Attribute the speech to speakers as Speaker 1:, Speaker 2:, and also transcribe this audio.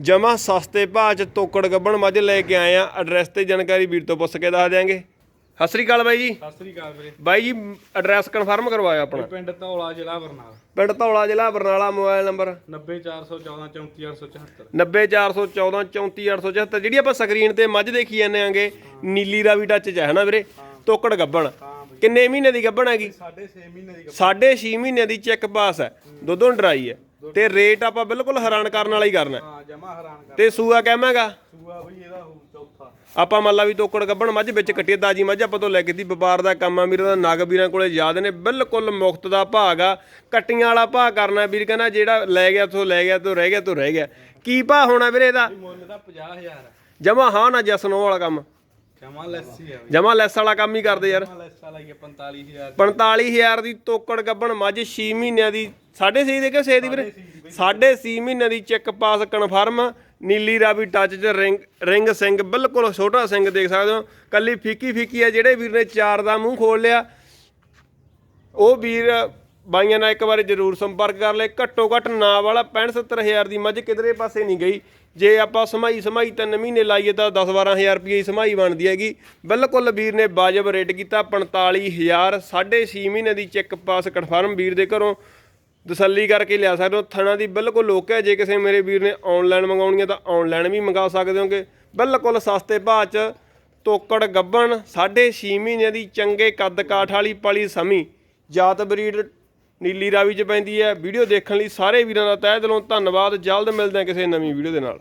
Speaker 1: ਜਮਾ ਸਸਤੇ ਭਾਅ ਚ ਤੋਕੜ ਗੱਬਣ ਮੱਝ ਲੈ ਕੇ ਆਏ ਆ। ਐਡਰੈਸ ਤੇ ਜਾਣਕਾਰੀ ਵੀਰ ਤੋਂ ਪੁੱਛ ਕੇ ਦੱਸ ਦਿਆਂਗੇ। ਸਤਿ ਸ੍ਰੀ ਅਕਾਲ ਬਾਈ ਜੀ।
Speaker 2: ਸਤਿ ਸ੍ਰੀ ਅਕਾਲ ਵੀਰੇ।
Speaker 1: ਬਾਈ ਜੀ ਐਡਰੈਸ ਕਨਫਰਮ ਕਰਵਾਇਆ ਆਪਣਾ।
Speaker 2: ਪਿੰਡ ਧੌਲਾ ਜ਼ਿਲ੍ਹਾ ਬਰਨਾਲਾ।
Speaker 1: ਪਿੰਡ ਧੌਲਾ ਜ਼ਿਲ੍ਹਾ ਬਰਨਾਲਾ ਮੋਬਾਈਲ ਨੰਬਰ।
Speaker 2: 90414 34874
Speaker 1: 90414 34874 ਜਿਹੜੀ ਆਪਾਂ ਸਕਰੀਨ ਤੇ ਮੱਝ ਦੇਖੀ ਜਾਂਦੇ ਆਂਗੇ ਨੀਲੀ ਰਾਵੀ ਟੱਚ ਚ ਹੈ ਨਾ ਵੀਰੇ? ਤੋਕੜ ਗੱਬਣ। ਕਿੰਨੇ ਮਹੀਨੇ ਦੀ ਗੱਬਣ ਹੈਗੀ?
Speaker 2: ਸਾਢੇ 6 ਮਹੀਨੇ ਦੀ
Speaker 1: ਸਾਢੇ 6 ਮਹੀਨੇ ਦੀ ਚੈੱਕ ਪਾਸ ਹੈ। ਦੁੱਧੋਂ ਡਰਾਈ ਹੈ। ਤੇ ਰੇਟ ਆਪਾਂ ਬਿਲਕੁਲ ਹੈਰਾਨ ਕਰਨ ਵਾਲਾ ਹੀ ਕਰਨਾ।
Speaker 2: ਹੈ। ਜਮਾ ਹੈਰਾਨ ਕਰ
Speaker 1: ਤੇ ਸੂਆ ਕਹਿਵਾਂਗਾ
Speaker 2: ਸੂਆ ਬਈ ਇਹਦਾ ਹੋਊ ਚੌਥਾ।
Speaker 1: ਆਪਾਂ ਮੰਨ ਲਾ ਵੀ ਤੋਕੜ ਗੱਬਣ ਮੱਝ ਵਿੱਚ ਕੱਟੀ ਦਾਜੀ ਮੱਝ ਆਪਾਂ ਤੋਂ ਲੈ ਕੇ ਦੀ ਵਪਾਰ ਦਾ ਕੰਮ ਆ ਵੀਰਾਂ ਦਾ ਨਗ ਵੀਰਾਂ ਕੋਲੇ ਯਾਦ ਨੇ ਬਿਲਕੁਲ ਮੁਫਤ ਦਾ ਭਾਗ ਆ। ਕੱਟੀਆਂ ਵਾਲਾ ਭਾਅ ਕਰਨਾ ਵੀਰ ਕਹਿੰਦਾ ਜਿਹੜਾ ਲੈ ਗਿਆ ਤੋਂ ਲੈ ਗਿਆ ਤੋਂ ਰਹਿ ਗਿਆ ਤੋਂ ਰਹਿ ਗਿਆ। ਕੀ ਭਾਅ ਹੋਣਾ ਵੀਰੇ ਇਹਦਾ?
Speaker 2: ਮੁੱਲ ਦਾ 50000 ਹੈ
Speaker 1: ਜਮਾ ਹਾਂ ਨਾ ਜਸਨੋ ਵਾਲਾ ਕੰਮ।
Speaker 2: ਜਮਾ ਲੈਸੀ ਹੈ ਬਈ।
Speaker 1: ਜਮਾ ਲੈਸ ਵਾਲਾ ਕੰਮ ਹੀ ਕਰਦੇ ਯਾਰ।
Speaker 2: ਜਮਾ ਲੈਸ ਵਾਲਾ ਹੀ ਹੈ 45000
Speaker 1: 45000 ਦੀ। ਤੋਕੜ ਗੱਬਣ ਮੱਝ 6 ਮਹੀਨਿਆਂ ਦੀ 6.5 ਦੇ ਕੇ 6 ਦੀ ਵੀਰੇ। 6.5 ਮਹੀਨਿਆਂ ਦੀ check pass confirm. Nili Ravi touch ਚ ਰਿੰਗ ਰਿੰਗ ਸਿੰਘ ਬਿਲਕੁਲ ਛੋਟਾ ਸਿੰਘ ਦੇਖ ਸਕਦੇ ਹੋ। ਕੱਲੀ ਫੀਕੀ ਫੀਕੀ ਹੈ ਜਿਹੜੇ ਵੀਰ ਨੇ ਚਾਰ ਦਾ ਮੂੰਹ ਖੋਲ ਲਿਆ। ਉਹ ਵੀਰ ਬਾਈਆਂ ਨਾਲ ਇੱਕ ਵਾਰੀ ਜ਼ਰੂਰ ਸੰਪਰਕ ਕਰ ਲੈ ਘੱਟੋ ਘੱਟ ਨਾ ਵਾਲਾ 65 70000 ਦੀ ਮੱਝ ਕਿਧਰੇ ਪਾਸੇ ਨਹੀਂ ਗਈ। ਜੇ ਆਪਾਂ ਸਮਾਈ ਸਮਾਈ ਤਿੰਨ ਮਹੀਨੇ ਲਾਈਏ ਤਾਂ 10 12000 ਰੁਪਏ ਦੀ ਸਮਾਈ ਬਣਦੀ ਹੈਗੀ। ਬਿਲਕੁਲ ਵੀਰ ਨੇ ਵਾਜਬ ਰੇਟ ਕੀਤਾ 45000 6.5 ਮਹੀਨੇ ਦੀ ਚੈੱਕ ਪਾਸ ਕਨਫਰਮ ਵੀਰ ਦੇ ਘਰੋਂ। ਤਸੱਲੀ ਕਰਕੇ ਲਿਆ ਸਕਦੇ ਹੋ ਥਣਾ ਦੀ ਬਿਲਕੁਲ ਲੋਕ ਹੈ। ਜੇ ਕਿਸੇ ਮੇਰੇ ਵੀਰ ਨੇ ਆਨਲਾਈਨ ਮੰਗਾਉਣੀ ਹੈ ਤਾਂ ਆਨਲਾਈਨ ਵੀ ਮੰਗਾ ਸਕਦੇ ਹੋਗੇ। ਬਿਲਕੁਲ ਸਸਤੇ ਭਾਅ 'ਚ ਤੋਕੜ ਗੱਬਣ 6.5 ਮਹੀਨੇ ਦੀ ਚੰਗੇ ਕੱਦ ਕਾਠ ਵਾਲੀ ਪਲੀ ਸਮੀ। ਜਾਤ ਬਰੀਡ ਨੀਲੀ ਰਾਵੀ 'ਚ ਪੈਂਦੀ ਹੈ। ਵੀਡੀਓ ਦੇਖਣ ਲਈ ਸਾਰੇ ਵੀਰਾਂ ਦਾ ਤਹਿ ਦਿਲੋਂ ਧੰਨਵਾਦ। ਜਲਦ ਮਿਲਦੇ ਹਾਂ ਕਿਸੇ ਨਵੀਂ ਵੀਡੀਓ ਦੇ ਨਾਲ।